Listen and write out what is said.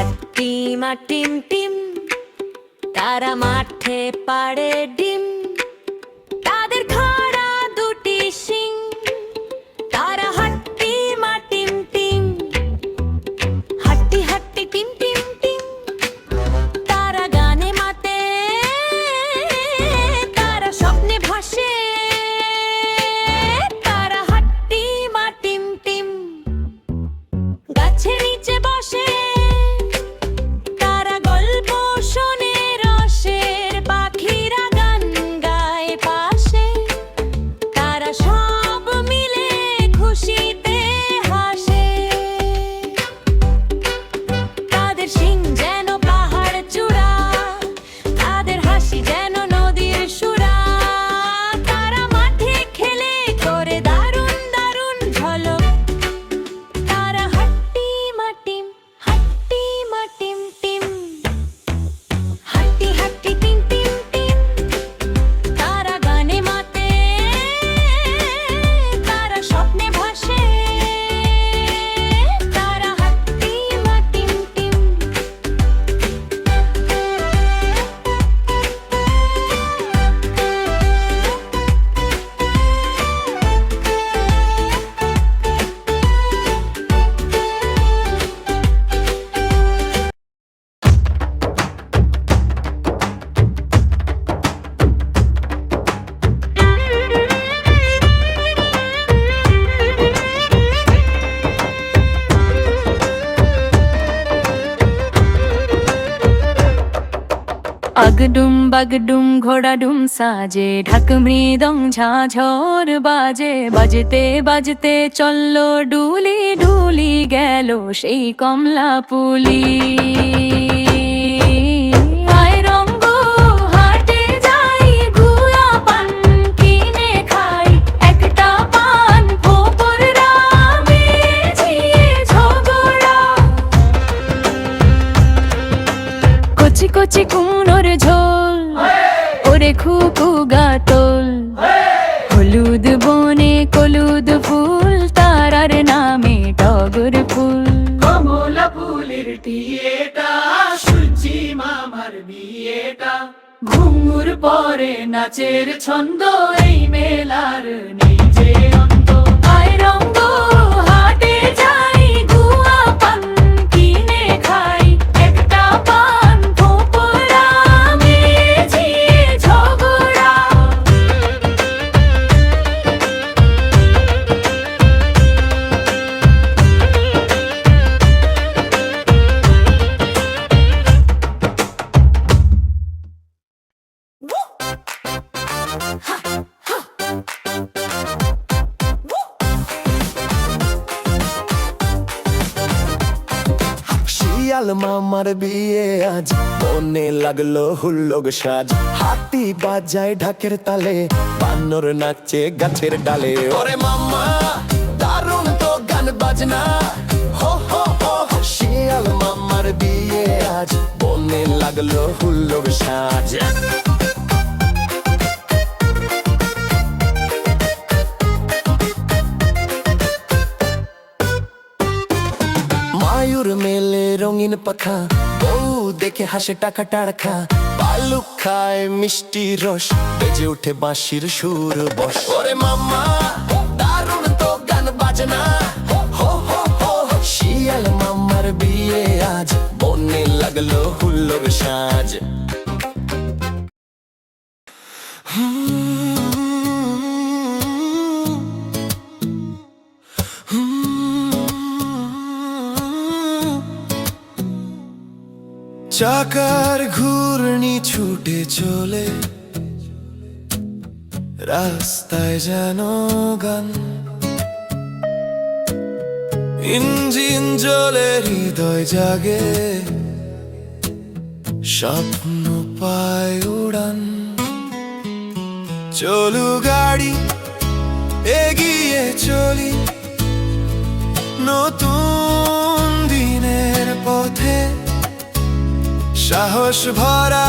হাট্টিমা team team তারা মাঠে পাড়ে ডিম। আগডুম বাগডুম ঘোড়াডুম সাজে ঢাক মৃদং ঝাঝর বাজে বাজতে বাজতে চলল ডুলি ডুলি গেল সেই কমলা পুলি। আয় রঙ্গ হাটে খুকু গাতল হলুদ বনে কলুদ ফুল, তারার নামে টগর ফুল। কমলা ফুলের টিয়েটা সূর্যি মামার বিয়েটা। ঘুঙুর পরে নাচের ছন্দ, এই মেলার যে অন্ত। আয় রঙ্গ শিয়াল মামার বিয়ে আজ। মনে লাগল হুল্লোগ সাজ। হাতি বাজায় ঢাকের তালে, বানর নাচে গাছের ডালে। ওরে মামা, দারুণ তো গান বাজনা। হো হো হো, শিয়াল মামার বিয়ে আজ। মনে লাগল হুল্লোগ সাজ। মায়ুর মেলে রঙিন পাখা। বউ দেখে হাসে টাকা টাড়খা। বালু খায় মিষ্টি রস। বেজে উঠে বাঁশির সুর বস। ওরে মাম্মা, দারুণ তো গান বাজনা। হো হো হো শিয়াল মাম্মার বিয়ে আজ। বনে লাগল হুল্লোর সাজ। চাকার ঘূর্ণি ছুটে চলে। রাস্তায় যেন গান। ইঞ্জিন জলে হৃদয় জাগে। স্বপ্ন পায় উড়ান। চলু গাড়ি, এগিয়ে চলি। নতুন সাহস ভরা